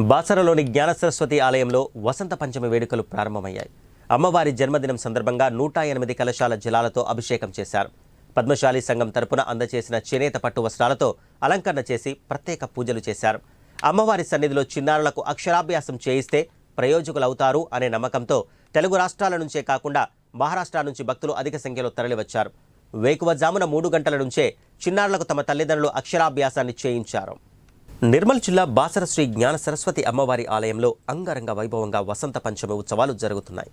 బాసరలోని జ్ఞాన సరస్వతి ఆలయంలో వసంత పంచమి వేడుకలు ప్రారంభమయ్యాయి. అమ్మవారి జన్మదినం సందర్భంగా నూట ఎనిమిది కలశాల జలాలతో అభిషేకం చేశారు. పద్మశాలి సంఘం తరపున అందజేసిన చేనేత పట్టు వస్త్రాలతో అలంకరణ చేసి ప్రత్యేక పూజలు చేశారు. అమ్మవారి సన్నిధిలో చిన్నారులకు అక్షరాభ్యాసం చేయిస్తే ప్రయోజకులవుతారు అనే నమ్మకంతో తెలుగు రాష్ట్రాల నుంచే కాకుండా మహారాష్ట్ర నుంచి భక్తులు అధిక సంఖ్యలో తరలివచ్చారు. వేకువజామున మూడు గంటల నుంచే చిన్నారులకు తమ తల్లిదండ్రులు అక్షరాభ్యాసాన్ని చేయించారు. నిర్మల్ జిల్లా బాసర శ్రీ జ్ఞాన సరస్వతి అమ్మవారి ఆలయంలో అంగరంగ వైభవంగా వసంత పంచమి ఉత్సవాలు జరుగుతున్నాయి.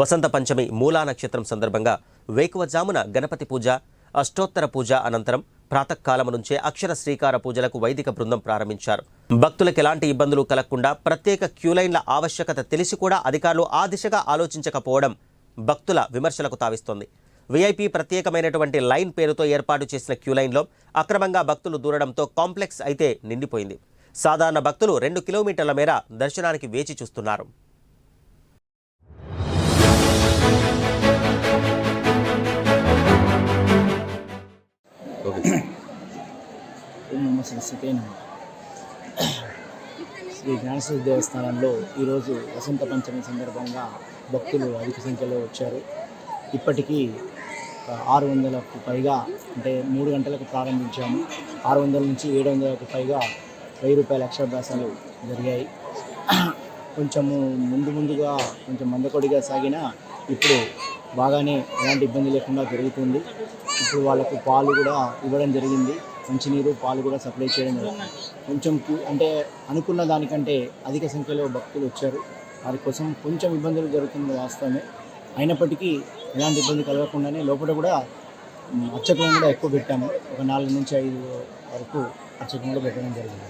వసంత పంచమి మూలా నక్షత్రం సందర్భంగా వేకువజామున గణపతి పూజ అష్టోత్తర పూజ అనంతరం ప్రాతకాలము నుంచే అక్షర శ్రీకార పూజలకు వైదిక బృందం ప్రారంభించారు. భక్తులకు ఎలాంటి ఇబ్బందులు కలగకుండా ప్రత్యేక క్యూలైన్ల ఆవశ్యకత తెలిసి కూడా అధికారులు ఆ దిశగా ఆలోచించకపోవడం భక్తుల విమర్శలకు తావిస్తోంది. వీఐపీ ప్రత్యేకమైనటువంటి లైన్ పేరుతో ఏర్పాటు చేసిన క్యూ లైన్లో అక్రమంగా భక్తులు దూరడంతో కాంప్లెక్స్ అయితే నిండిపోయింది. సాధారణ భక్తులు రెండు కిలోమీటర్ల మేర దర్శనానికి వేచి చూస్తున్నారు. శ్రీ జ్ఞానేశ్వర దేవస్థానంలో ఈరోజు వసంత పంచమి సందర్భంగా భక్తులు అధిక సంఖ్యలో వచ్చారు. ఇప్పటికీ ఆరు వందలకు పైగా అంటే మూడు గంటలకు ప్రారంభించాము. ఆరు వందల నుంచి ఏడు వందలకు పైగా వెయ్యి రూపాయల అక్షరాభ్యాసాలు జరిగాయి. కొంచెము ముందు ముందుగా కొంచెం మందకొడిగా సాగిన ఇప్పుడు బాగానే ఎలాంటి ఇబ్బంది లేకుండా జరుగుతుంది. ఇప్పుడు వాళ్ళకు పాలు కూడా ఇవ్వడం జరిగింది. మంచినీరు పాలు కూడా సప్లై చేయడం జరిగింది. కొంచెం అంటే అనుకున్న దానికంటే అధిక సంఖ్యలో భక్తులు వచ్చారు. వారి కోసం కొంచెం ఇబ్బందులు జరుగుతుంది వాస్తవమే. అయినప్పటికీ ఎలాంటి ఇబ్బంది కలగకుండానే లోపల కూడా అర్చకులను కూడా ఎక్కువ పెట్టాము. ఒక నాలుగు నుంచి ఐదు వరకు అర్చకులను కూడా పెట్టడం జరిగింది.